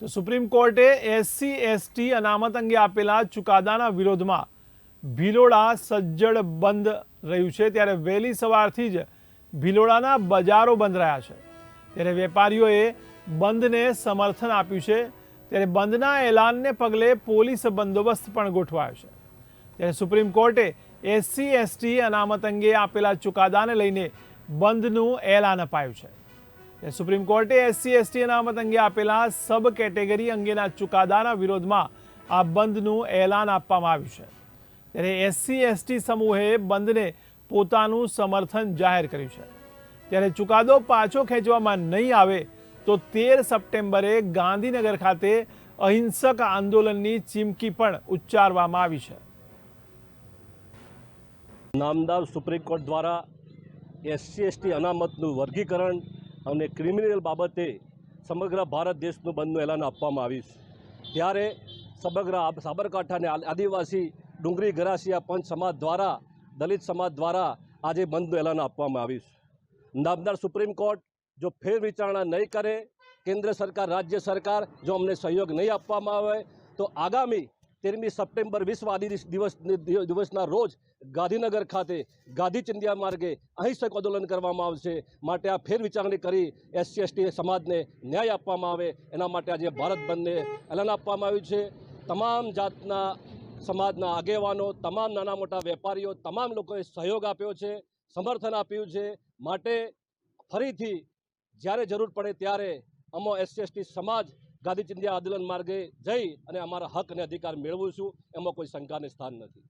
તો સુપ્રીમ કોર્ટે SC ST અનામત અંગે આપેલા ચુકાદાના વિરોધમાં ભિલોડા સજ્જડ બંધ રહ્યું છે. ત્યારે વહેલી સવારથી જ ભિલોડાના બજારો બંધ રહ્યા છે. ત્યારે વેપારીઓએ બંધને સમર્થન આપ્યું છે. ત્યારે બંધના એલાનને પગલે પોલીસ બંદોબસ્ત પણ ગોઠવાયો છે. ત્યારે સુપ્રીમ કોર્ટે એસસી એસટી અનામત અંગે આપેલા ચુકાદાને લઈને બંધનું એલાન અપાયું છે. સુપ્રીમ કોર્ટે એસસી એસટી અનામત અંગે આપેલા સબ કેટેગરી અંગેના ચુકાદાના વિરોધમાં આ બંધનું એલાન આપવામાં આવ્યું છે. ત્યારે એસસી એસટી સમૂહે બંધને પોતાનું સમર્થન જાહેર કર્યું છે. ત્યારે ચુકાદો પાછો ખેંચવામાં નહીં આવે તો તેર સપ્ટેમ્બરે ગાંધીનગર ખાતે અહિંસક આંદોલનની ચીમકી પણ ઉચ્ચારવામાં આવી છે. નામદાર સુપ્રીમ કોર્ટ દ્વારા એસસી એસટી અનામતનું વર્ગીકરણ અને ક્રિમિનલ બાબતે સમગ્ર ભારત દેશનું બંધનું એલાન આપવામાં આવીશ ત્યારે સમગ્ર સાબરકાંઠાને આદિવાસી ડુંગરી ગરાસિયા પંચ સમાજ દ્વારા, દલિત સમાજ દ્વારા આજે બંધનું એલાન આપવામાં આવીશ નામદાર સુપ્રીમ કોર્ટ જો ફેર વિચારણા નહીં કરે, કેન્દ્ર સરકાર, રાજ્ય સરકાર જો અમને સહયોગ નહીં આપવામાં આવે, તો આગામી તેરમી સપ્ટેમ્બર વિશ્વ આદિ દિવસ દિવસના રોજ ગાંધીનગર ખાતે ગાંધી ચિંધ્યા માર્ગે અહિંસક આંદોલન કરવામાં આવશે. માટે આ ફેરવિચારણી કરી એસસી એસટી સમાજને ન્યાય આપવામાં આવે. એના માટે આજે ભારત બંધને એલાન આપવામાં આવ્યું છે. તમામ જાતના સમાજના આગેવાનો, તમામ નાના મોટા વેપારીઓ, તમામ લોકોએ સહયોગ આપ્યો છે, સમર્થન આપ્યું છે. માટે ફરીથી જ્યારે જરૂર પડે ત્યારે અમો એસસી એસટી સમાજ ગાંધી ચિંધ્યા આંદોલન માર્ગે જઈ અને અમારા હક અને અધિકાર મેળવું છું, એમાં કોઈ શંકાને સ્થાન નથી.